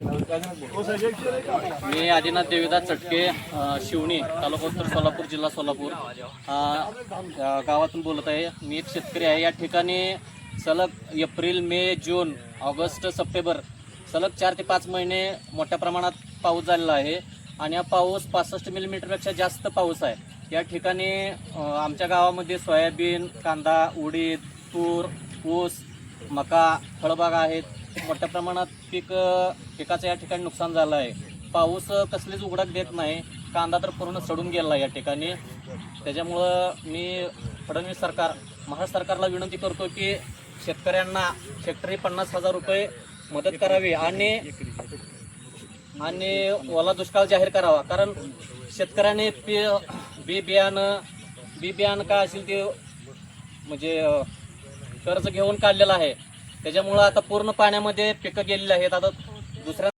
मी आदिनाथ देवीदास चटके शिवणी तालुका उत्तर सोलापूर जिल्हा सोलापूर. गावातून बोलत आहे. मी एक शेतकरी आहे. या ठिकाणी सलग April May June August September सलग चार ते पाच महिने मोठ्या प्रमाणात पाऊस झालेला आहे. आणि हा पाऊस पासष्ट मिलीमीटरपेक्षा जास्त पाऊस आहे. या ठिकाणी आमच्या गावामध्ये सोयाबीन कांदा उडीद तूर ऊस मका फळबाग आहेत. मोठ्या प्रमाणात पीक पिकाचं या ठिकाणी नुकसान झालं आहे. पाऊस कसलीच उघडक देत नाही. कांदा तर पूर्ण सडून गेला या ठिकाणी. त्याच्यामुळं मी फडणवीस सरकार महाराष्ट्र सरकारला विनंती करतो की शेतकऱ्यांना हेक्टरी पन्नास हजार रुपये मदत करावी आणि आणि ओला दुष्काळ जाहीर करावा. कारण शेतकऱ्याने पी बी बियाणं बी बियाणं काय असेल ते म्हणजे कर्ज घेऊन काढलेलं आहे. त्याच्यामुळं आता पूर्ण पाण्यामध्ये पिकं गेलेली आहेत. आता दुसऱ्या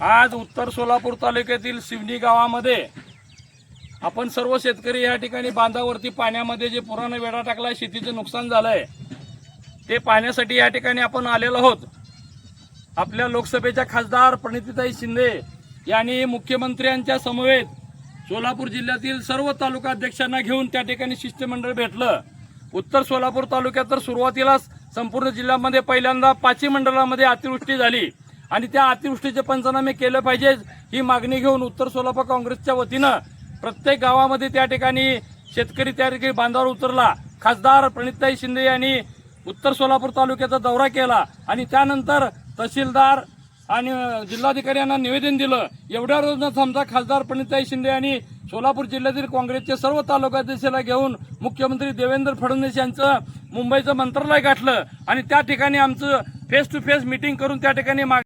आज उत्तर सोलापूर तालुक्यातील शिवनी गावामध्ये आपण सर्व शेतकरी या ठिकाणी बांधावरती पाण्यामध्ये जे पुरानं वेढा टाकलाय शेतीचं नुकसान झालंय ते पाहण्यासाठी या ठिकाणी आपण आलेलो आहोत. आपल्या लोकसभेच्या खासदार प्रणितीताई शिंदे यांनी मुख्यमंत्र्यांच्या समवेत सोलापूर जिल्ह्यातील सर्व तालुका अध्यक्षांना घेऊन त्या ठिकाणी शिष्टमंडळ भेटलं. उत्तर सोलापूर तालुक्यात तर सुरुवातीलाच संपूर्ण जिल्ह्यामध्ये पहिल्यांदा पाचही मंडळामध्ये अतिवृष्टी झाली. आणि त्या अतिवृष्टीचे पंचनामे केले पाहिजे ही मागणी घेऊन उत्तर सोलापूर काँग्रेसच्या वतीनं प्रत्येक गावामध्ये त्या ठिकाणी शेतकरी त्या ठिकाणी बांधावर उतरला. खासदार प्रणितताई शिंदे यांनी उत्तर सोलापूर तालुक्याचा दौरा केला आणि त्यानंतर तहसीलदार आणि जिल्हाधिकारी यांना निवेदन दिलं. एवढ्या रोज समजा खासदार प्रणिताई शिंदे यांनी सोलापूर जिल्ह्यातील काँग्रेसचे सर्व तालुकाध्यक्षाला घेऊन मुख्यमंत्री देवेंद्र फडणवीस यांचं मुंबईचं मंत्रालय गाठलं आणि त्या ठिकाणी आमचं फेस टू फेस मिटिंग करून त्या ठिकाणी माग